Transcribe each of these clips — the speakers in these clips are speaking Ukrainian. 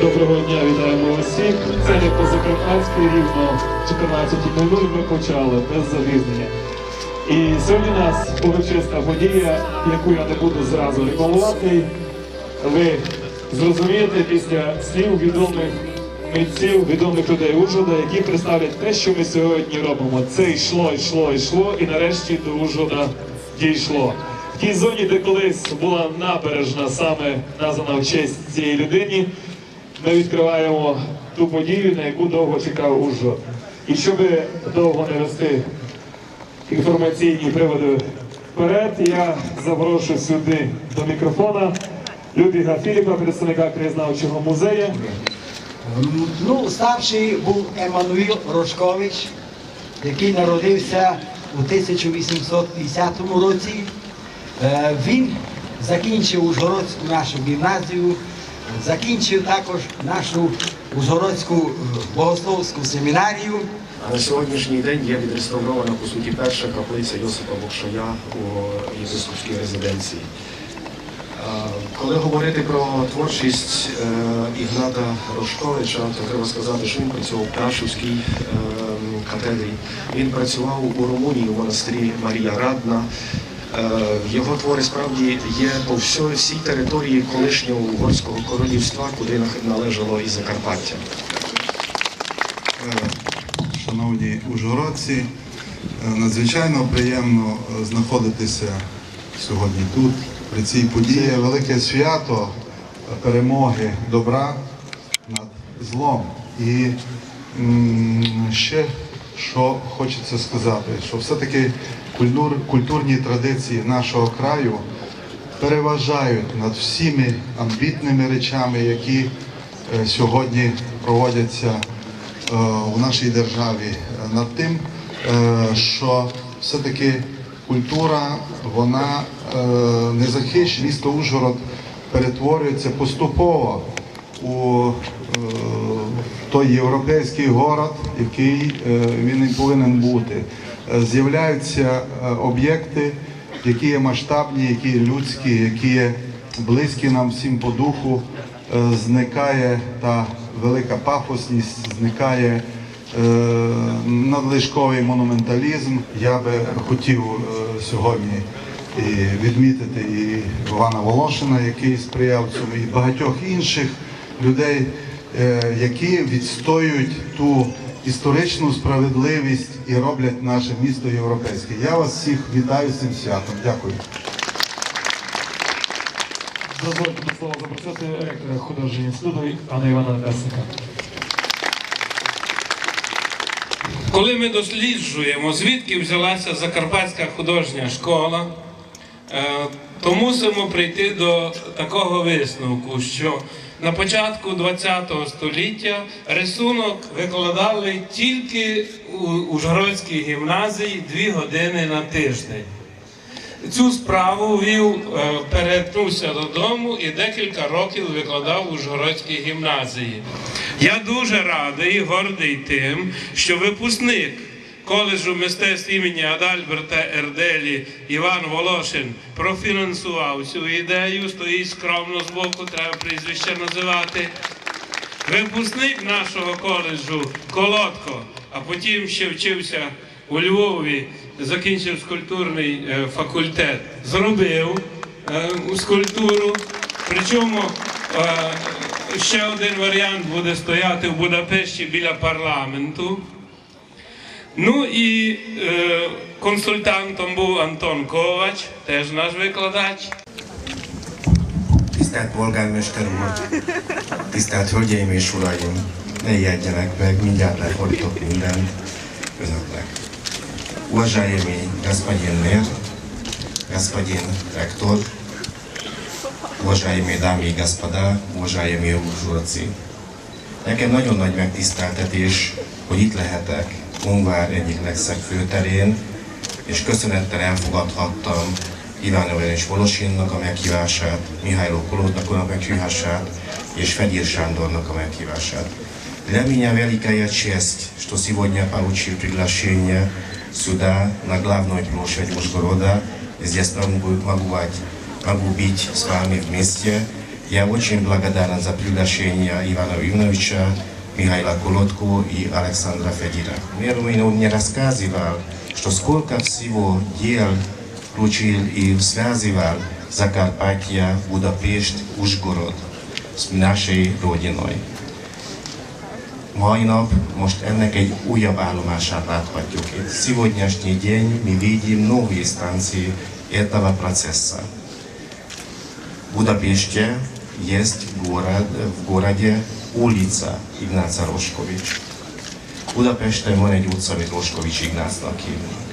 Доброго дня, вітаємо усіх. Це не по Закарпатській рівно 14.00 ми почали без запізнення. І сьогодні у нас урочиста подія, яку я не буду зразу рекламувати. Ви зрозумієте після слів відомих митців, відомих людей Ужгорода, які представлять те, що ми сьогодні робимо. Це йшло, йшло, йшло, і нарешті до Ужгорода дійшло. В тій зоні, де колись була набережна, саме названа в честь цієї людині, ми відкриваємо ту подію, на яку довго чекав Ужгород. І щоб довго не вести інформаційні приводи вперед, я запрошую сюди до мікрофона Людвіга Філіпа, представника краєзнавчого музею. Ну, старший був Еммануїл Рожкович, який народився у 1850 році. Е, Він закінчив Ужгородську нашу гімназію, закінчив також нашу Ужгородську е, богословську семінарію. А на сьогоднішній день є відреставрована по суті перша каплиця Йосипа Бокшая у єпископській резиденції. Коли говорити про творчість е, Ігната Рожковича, то треба сказати, що він працював в Крашівській е, катедрі. Він працював у Румунії у монастирі Марія Радна. Е, Його твори справді є по всій, всій території колишнього угорського королівства, куди належало і Закарпаття. Шановні ужгородці, е, надзвичайно приємно е, знаходитися сьогодні тут, при цій події. Велике свято е, перемоги добра над злом. І ще що хочеться сказати, що все-таки культур, культурні традиції нашого краю переважають над всіми амбітними речами, які е, сьогодні проводяться е, у нашій державі над тим, е, що все-таки культура, вона не захищена. Місто Ужгород перетворюється поступово у той європейський город, який він і повинен бути. З'являються е, об'єкти, які є масштабні, які є людські, які є близькі нам всім по духу, Е, зникає та велика пафосність, зникає е, надлишковий монументалізм. Я би хотів сьогодні і відмітити і Івана Волошина, який сприяв цьому, і багатьох інших людей, які відстоюють ту історичну справедливість і роблять наше місто європейське. Я вас всіх вітаю з цим святом. Дякую. Дозвольте до слова запросити ректора художнього інституту Анна Івана Небесника. Коли ми досліджуємо, звідки взялася Закарпатська художня школа, е, то мусимо прийти до такого висновку, що на початку ХХ століття рисунок викладали тільки у Ужгородській гімназії дві години на тиждень. Цю справу вів, е, перетнувся додому і декілька років викладав у Ужгородській гімназії. Я дуже радий і гордий тим, що випускник коледжу мистецтв імені Адальберта Ерделі Іван Волошин профінансував цю ідею, стоїть скромно збоку, треба прізвище називати. Випускник нашого коледжу Колодко, а потім ще вчився у Львові, закінчив скульптурний е, факультет, зробив е, скульптуру. Причому е, ще один варіант буде стояти в Будапешті біля парламенту. Ну і е, консультантом був Антон Ковач, теж наш викладач. Tisztelt polgármester úr, tisztelt hölgyeim és uraim, ne ijedjenek meg, mindjárt lefordítok mindent önöknek. Уважаемый господин мэр, господин ректор, уважаемые дамы и господа, уважаемые ужгorодci. Nekem nagyon nagy megtiszteltetés, hogy itt lehetek Ungvár egyik legszebb főterén, és köszönettel elfogadhattam Iván Eugenés Volosinnak a meghívását, Mihály Kolódnak a meghívását és Fegyér Sándornak a meghívását. Для меня великая честь, что сегодня получил приглашение сюда, на главную площадь Ужгорода. Здесь могу, могу, быть, могу быть с вами вместе Я очень благодарен за приглашение Ивана Ивановича, Михаила Колодко и Александра Федира. Мироминов мне рассказывал, что сколько всего дел включил и связывал Закарпатья, Будапешт, Ужгород с нашей родиной. Mai nap most ennek egy újabb állomását láthatjuk. Itt Сегодняшний день мы видим новые станции этого процесса. В Будапеште есть город, в gороде улица Игнаца Рosкович. Budapesten van egy utca, amit Roskovics Ignácnak hívnak.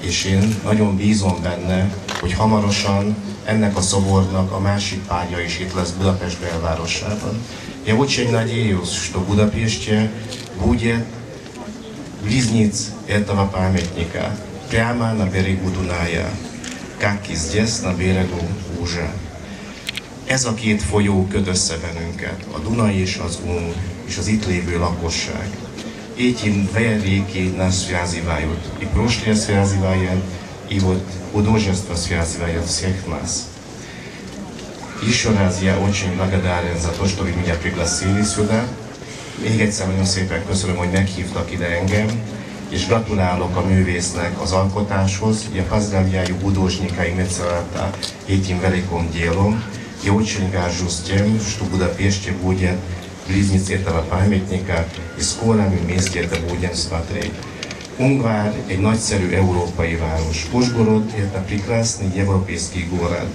És én nagyon bízom benne, hogy hamarosan ennek a szobornak a másik párja is itt lesz Budapest belvárosában. Я очень надеюсь, что в Будапеште будет близнец этого памятника прямо на берегу Дуная, как и здесь, на берегу Ужа. Ez a két folyó köt össze bennünket, a Dunai és az Un, és az itt lévő lakosság. Этим две реки нас связывают, и прошлое связывает, и вот художество связывает всех нас. Еще раз я очень благодарен за то, что вы меня пригласили сюда. Még egyszer nagyon szépen köszönöm, hogy meghívtak ide engem, és gratulálok a művésznek az alkotáshoz. Я поздравляю художника и мецената этим великим делом. Я очень горжусь тем, что в Будапеште будет близнец этого памятника, и скоро мы вместе это будем смотреть. Ungvár egy nagyszerű európai város. Ужгород – это прекрасный европейский город.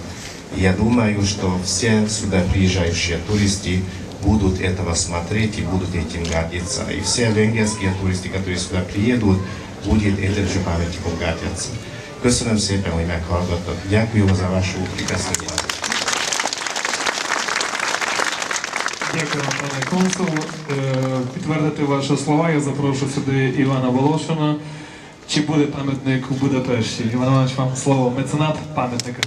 И я думаю, что все сюда приезжающие туристы будут этого смотреть и будут этим гордиться. И все венгерские туристы, которые сюда приедут, будут этим же памятником гордиться. Köszönöm szépen, hogy meghallgattak. Дякую за вашу прекрасную Дякую, пане консул. Е, Підтвердити ваші слова, я запрошую сюди Івана Волошина. Чи буде пам'ятник у Будапешті? Іван Іванович, вам слово. Меценат пам'ятника.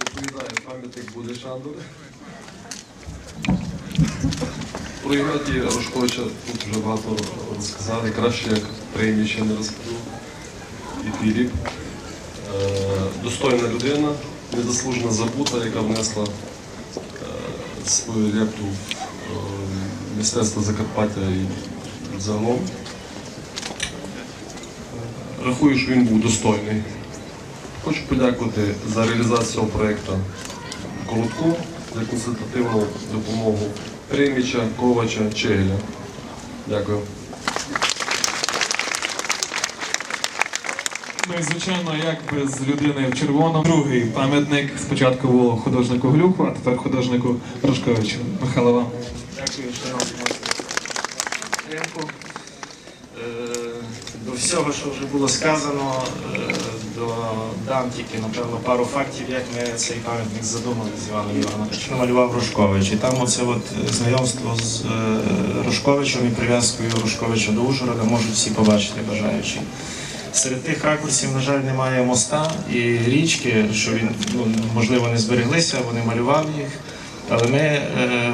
Відповідає пам'ятник буде Шандор. Про Ігнатія Рожковича тут вже багато розказали, краще як премії ще не розкажу. І Філіп. Е, Достойна людина, незаслужена забута, яка внесла е, свою репту в е, мистецтво Закарпаття і загалом. Рахую, що він був достойний. Хочу подякувати за реалізацію цього проєкту Колодку за консультативну допомогу Приміча, Ковача, Чегеля. Дякую. Ну і звичайно, як без людини в червоному. Другий пам'ятник спочатку було художнику Глюку, а тепер художнику Рожковичу. Михайло вам. Дякую, шановні. Е, До всього, що вже було сказано, е, додам тільки, напевно, пару фактів, як ми цей пам'ятник задумали з Іваном Івановичем. Малював Рожкович. І там оце от знайомство з е, Рожковичем і прив'язкою Рожковича до Ужгорода можуть всі побачити бажаючі. Серед тих ракурсів, на жаль, немає моста і річки, що він ну, можливо не збереглися, вони малювали їх. Але ми е,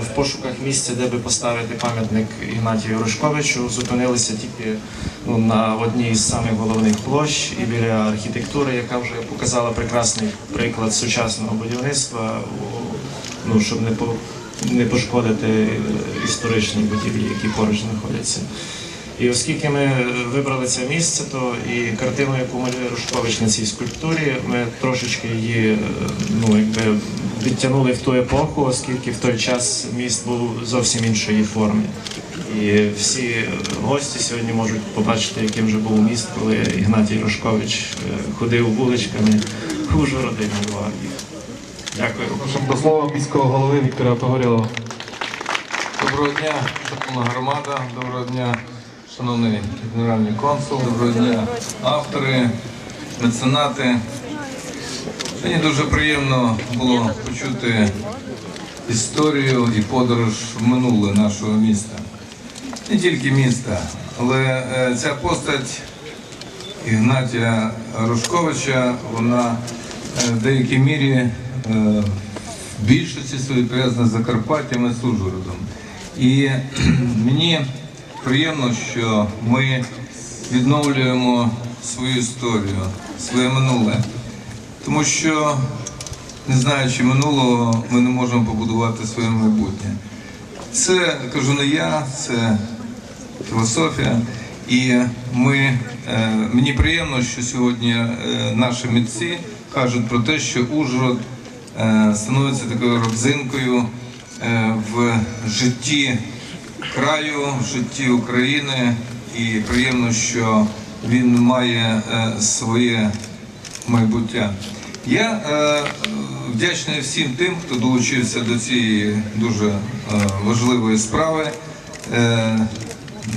в пошуках місця, де би поставити пам'ятник Ігнатію Рожковичу, зупинилися тільки ну, на одній з самих головних площ і біля архітектури, яка вже показала прекрасний приклад сучасного будівництва, ну, щоб не, по, не пошкодити е, історичні будівлі, які поруч знаходяться. І оскільки ми вибрали це місце, то і картину, яку малює Рушкович на цій скульптурі, ми трошечки її е, ну, якби відтягнули в ту епоху, оскільки в той час міст був зовсім іншої форми. І всі гості сьогодні можуть побачити, яким же був міст, коли Ігнатій Рушкович е, ходив вуличками Ужгорода і їх. Дякую. До слова міського голови Віктора Погорєлова. Доброго дня, шановна громада, доброго дня, шановний генеральний консул, доброго дня, автори, меценати. Мені дуже приємно було почути історію і подорож в минуле нашого міста. Не тільки міста, але е, ця постать Ігнатія Рушковича, вона е, в деякій мірі е, в більшості своїй пов'язана з Закарпаттям і з Ужгородом. І мені приємно, що ми відновлюємо свою історію, своє минуле. Тому що не знаючи минулого, ми не можемо побудувати своє майбутнє. Це кажу не я, це філософія. І ми, е, мені приємно, що сьогодні е, наші митці кажуть про те, що Ужгород е, становиться такою родзинкою в житті краю, в житті України. І приємно, що він має е, своє майбуття. Я е, вдячний всім тим, хто долучився до цієї дуже е, важливої справи.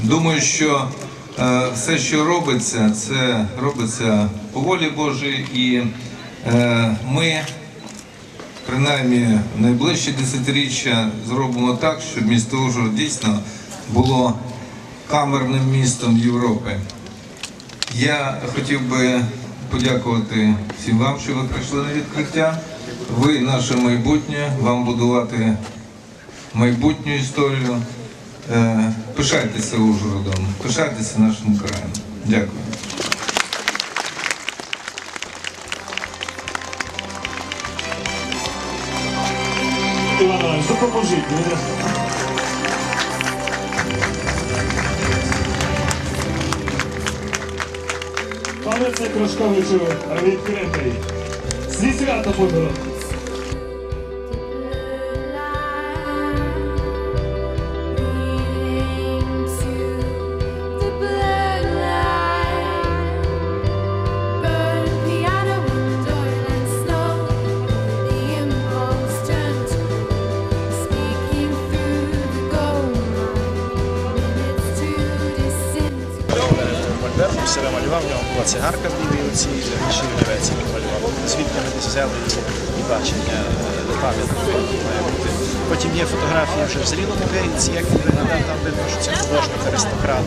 Думаю, що все, що робиться, це робиться по волі Божій, і ми принаймні в найближчі десятиріччя зробимо так, щоб місто Ужгород дійсно було камерним містом Європи. Я хотів би подякувати всім вам, що ви прийшли на відкриття. Ви наше майбутнє, вам будувати майбутню історію. Е, Пишайтеся Ужгородом, пишайтеся нашим краєм. Дякую. Іван Іванович, допоможіть. мені. Пане це Крошковичу, відкритий. Зі свята Божого. Цигарка лівій руці, інший олівець, який малював. Звідки ми десь взяли і бачення е, пам'ятник має бути. Потім є фотографії вже в зрілому віці, як він виглядав, там видно, що це художник аристократ,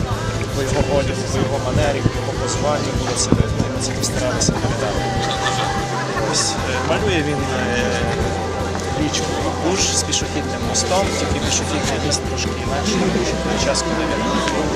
по його одягу, по його манері, по його позуванню було це видно. Ми це постаралися передати. Ось е, малює він е, річку Буш з пішохідним мостом, тільки пішохідний міст трошки менший, ніж в той час, коли він був.